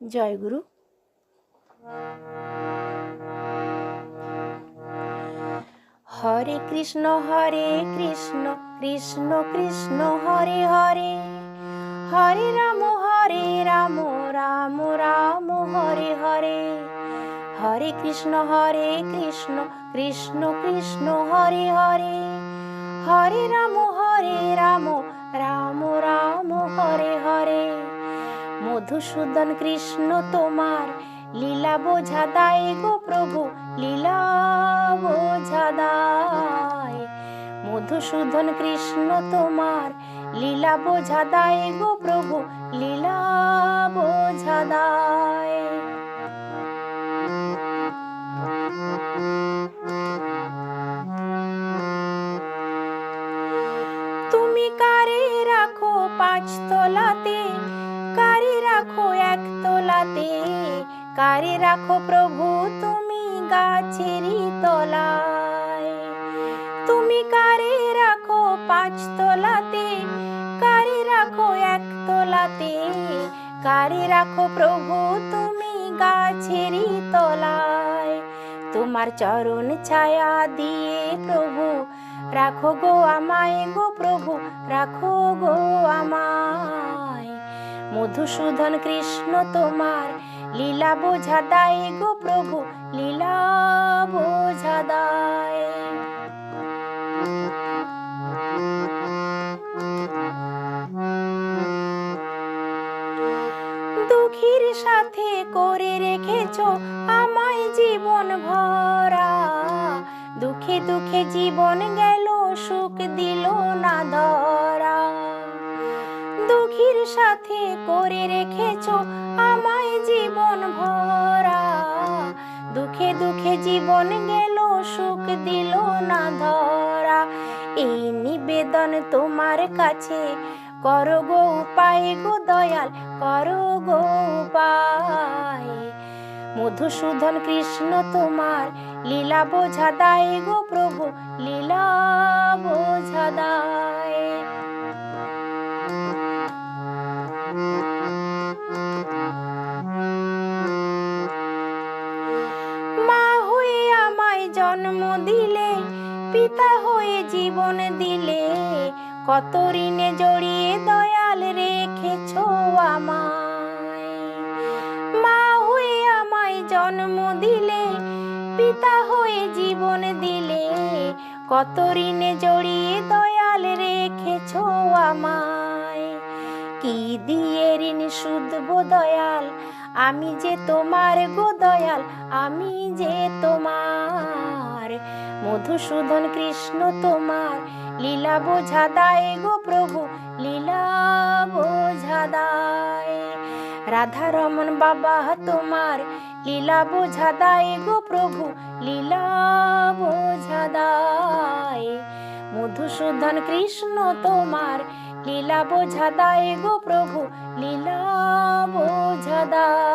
জয় গুরু হরে কৃষ্ণ হরে কৃষ্ণ কৃষ্ণ কৃষ্ণ হরে হরে হরে রাম হরে রাম রাম রাম হরে হরে হরে কৃষ্ণ হরে কৃষ্ণ কৃষ্ণ কৃষ্ণ হরে হরে হরে রাম হরে রাম রাম রাম হরে হরে মধুসূদন কৃষ্ণ তোমার। লীলা বোঝা দায় গো প্রভু, লীলা বোঝা দায়। মধুসূদন কৃষ্ণ তোমার, লীলা বোঝা দায় গো প্রভু, লীলা বোঝা দায়। তুমি কারে রাখো পাঁচ তলাতে? কারে রাখো এক তলাতে? কারে রাখো প্রভু তুমি গাছেরই তলায়? তুমি কারে রাখো পাঁচ তলাতে? কারে রাখো এক তলাতে? কারে রাখো প্রভু তুমি গাছেরই তলায়? তোমার চরণ ছায়া দিয়ে প্রভু, রাখো গো আমায় গো প্রভু, রাখো গো মধুসূদন কৃষ্ণ তোমার। লীলা বোঝা দায় গো প্রভু, লীলা বোঝা দায়। দুঃখীর সাথে করে রেখেছ আমায় জীবন ভরা। দুঃখে দুঃখে জীবন গেল, সুখ দিল না ধরা। দুঃখীর সাথে করে রেখেছ আমায় জীবন ভরা। দুঃখে দুঃখে জীবন গেল, সুখ দিল না ধরা। এই নিবেদন তোমার কাছে, করো গো উপায় গো দয়াল, করো গো উপায়। মধুসূদন কৃষ্ণ তোমার, লীলা বোঝা দায় গো প্রভু, লীলা বোঝা দায়। দিলে, পিতা হয়ে জীবন দিলে। কত ঋণে জড়িয়ে দয়াল রেখেছ আমায়। মা হয়ে আমায় জন্ম দিলে, পিতা হয়ে জীবন দিলে। কত ঋণে জড়িয়ে দয়াল রেখেছ আমায়। কি দিয়ে ঋণ শুধবো দয়াল? আমি যে তোমার গো দয়াল, আমি যে তোমার মধুসূদন কৃষ্ণ তোমার, লীলা বোঝা দায় গো প্রভু, লীলা বোঝা দায়। রাধা রমন বাবা তোমার, লীলা বোঝা দায় গো প্রভু, লীলা বোঝা দায়। মধুসূদন কৃষ্ণ তোমার, লীলা বোঝা দায় গো প্রভু, লীলা বোঝা দায়।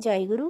জয় গুরু